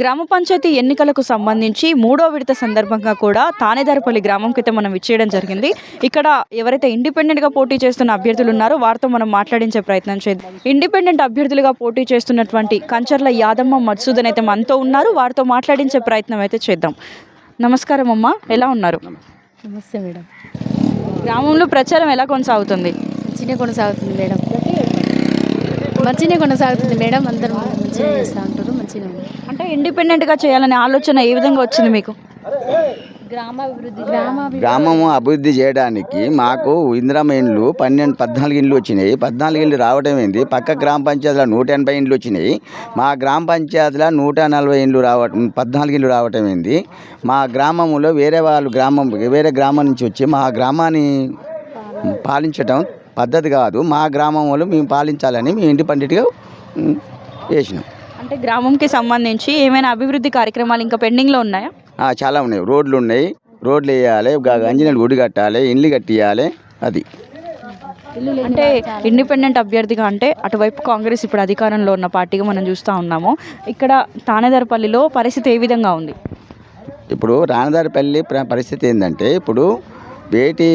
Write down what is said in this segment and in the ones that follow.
గ్రామ పంచాయతీ ఎన్నికలకు సంబంధించి మూడో విడత సందర్భంగా కూడా తానేదారిపల్లి గ్రామం క్రితం మనం ఇచ్చేయడం జరిగింది. ఇక్కడ ఎవరైతే ఇండిపెండెంట్గా పోటీ చేస్తున్న అభ్యర్థులు ఉన్నారో వారితో మనం మాట్లాడించే ప్రయత్నం చేద్దాం. ఇండిపెండెంట్ అభ్యర్థులుగా పోటీ చేస్తున్నటువంటి కంచర్ల యాదమ్మ మధుసూదన్ అయితే మనతో ఉన్నారు. వారితో మాట్లాడించే ప్రయత్నం అయితే చేద్దాం. నమస్కారం అమ్మ. ఎలా ఉన్నారు? నమస్తే మేడం. గ్రామంలో ప్రచారం ఎలా కొనసాగుతుంది? మంచిగా కొనసాగుతుంది మేడం. మంచిగా కొనసాగుతుంది మేడం. అందరూ మంచిగా చేస్తూ ఉంటారు మంచిగా అంటే ఇండిపెండెంట్గా చేయాలనే ఆలోచన ఏ విధంగా వచ్చింది మీకు? గ్రామాభివృద్ధి గ్రామము అభివృద్ధి చేయడానికి మాకు ఇందిరమ్మ ఇండ్లు పన్నెండు పద్నాలుగు ఇండ్లు వచ్చినాయి. పద్నాలుగు ఇండ్లు రావడం ఏంది? పక్క గ్రామ పంచాయతీలో నూట ఎనభై ఇండ్లు వచ్చినాయి. మా గ్రామ పంచాయతీలో నూట నలభై ఇండ్లు రావటం పద్నాలుగు ఇండ్లు రావటం ఏంది? మా గ్రామంలో వేరే వాళ్ళు గ్రామం వేరే గ్రామం నుంచి వచ్చి మా గ్రామాన్ని పాలించటం పద్ధతి కాదు. మా గ్రామంలో మేము పాలించాలని మేము ఇండిపెండెంట్గా చేసినాం. అంటే గ్రామంకి సంబంధించి ఏమైనా అభివృద్ధి కార్యక్రమాలు ఇంకా పెండింగ్లో ఉన్నాయా? చాలా ఉన్నాయి. రోడ్లు ఉన్నాయి. రోడ్లు వేయాలి. అంజనీలు గుడి కట్టాలి. ఇండ్లు కట్టియాలి. అది. అంటే ఇండిపెండెంట్ అభ్యర్థిగా అంటే అటువైపు కాంగ్రెస్ ఇప్పుడు అధికారంలో ఉన్న పార్టీగా మనం చూస్తూ ఉన్నాము. ఇక్కడ తానేదారపల్లిలో పరిస్థితి ఏ విధంగా ఉంది? ఇప్పుడు రానదారిపల్లి ప్ర- పరిస్థితి ఏంటంటే ఇప్పుడు బేటీ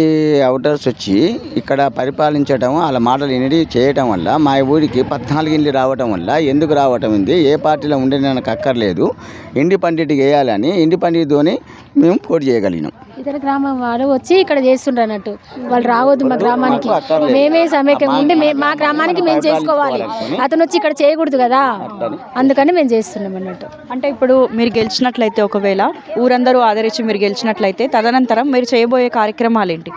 అవుటర్స్ వచ్చి ఇక్కడ పరిపాలించడం వాళ్ళ మాటలు వినడి చేయటం వల్ల మా ఊరికి పద్నాలుగు ఇండ్లు రావటం వల్ల ఎందుకు రావటం ఉంది ఏ పార్టీలో ఉండే నాకు అక్కర్లేదు ఇండి పండిట్ వేయాలని మేము పోటీ చేయగలిగినాం. ఇతర గ్రామం వారు వచ్చి ఇక్కడ చేస్తుండ్రు అన్నట్టు. వాళ్ళు రావద్దు మా గ్రామానికి. మేమే సమైక్యంగా ఉండి మే- మా గ్రామానికి మేము చేసుకోవాలి. అతను వచ్చి ఇక్కడ చేయకూడదు కదా. అందుకని మేము చేస్తున్నాం అన్నట్టు. అంటే ఇప్పుడు మీరు గెలిచినట్లయితే ఒకవేళ ఊరందరూ ఆదరించి మీరు గెలిచినట్లయితే తదనంతరం మీరు చేయబోయే కార్యక్రమాలు ఏంటి?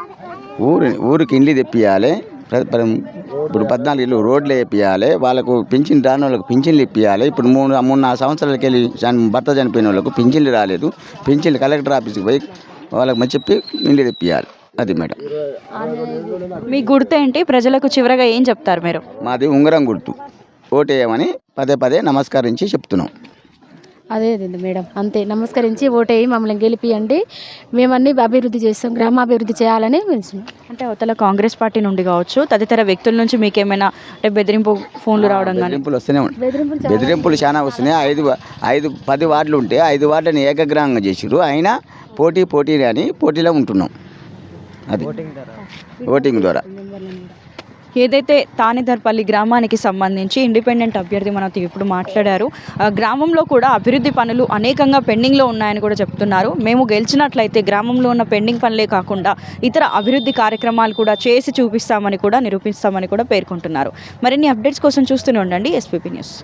ఊరు ఊరికి ఇండ్లు తెప్పియాలి. ఇప్పుడు పద్నాలుగు ఇల్లు రోడ్లు వేపియాలి. వాళ్ళకు పింఛన్ రాని వాళ్ళకి పింఛన్లు ఇప్పియాలి. ఇప్పుడు మూడు మూడు నాలుగు సంవత్సరాలకి వెళ్ళి భర్త చనిపోయిన వాళ్ళకు పింఛన్లు రాలేదు. పింఛన్లు కలెక్టర్ ఆఫీస్కి పోయి వాళ్ళకి మంచి చెప్పి ఇండ్లు తెప్పియాలి. అది మేడం. మీ గుర్తు ఏంటి? ప్రజలకు చివరగా ఏం చెప్తారు మీరు? మాది ఉంగరం గుర్తు. ఓటేయమని పదే పదే నమస్కరించి చెప్తున్నాం. అదే అదే మేడం. అంతే. నమస్కరించి ఓటేయి మమ్మల్ని గెలిపియండి. మేమన్నీ అభివృద్ధి చేస్తాం గ్రామాభివృద్ధి చేయాలని అంటే అవతల కాంగ్రెస్ పార్టీ నుండి కావచ్చు తదితర వ్యక్తుల నుంచి మీకు ఏమైనా అంటే బెదిరింపు ఫోన్లు రావడం కానీ బెదిరింపులు వస్తూనే ఉంటాయి బెదిరింపులు చాలా వస్తున్నాయి. ఐదు ఐదు పది వార్డులు ఉంటే ఐదు వార్డుని ఏకగ్రహంగా చేసిరు అయినా పోటీ పోటీ అని పోటీలో ఉంటున్నాం. అది ఓటింగ్ ద్వారా. ఏదైతే తానేదర్పల్లి గ్రామానికి సంబంధించి ఇండిపెండెంట్ అభ్యర్థి మనతో ఇప్పుడు మాట్లాడారు గ్రామంలో కూడా అభివృద్ధి పనులు అనేకంగా పెండింగ్లో ఉన్నాయని కూడా చెప్తున్నారు. మేము గెలిచినట్లయితే గ్రామంలో ఉన్న పెండింగ్ పనులే కాకుండా ఇతర అభివృద్ధి కార్యక్రమాలు కూడా చేసి చూపిస్తామని కూడా నిరూపిస్తామని కూడా పేర్కొంటున్నారు. మరిన్ని అప్డేట్స్ కోసం చూస్తూనే ఉండండి ఎస్పీపీ న్యూస్.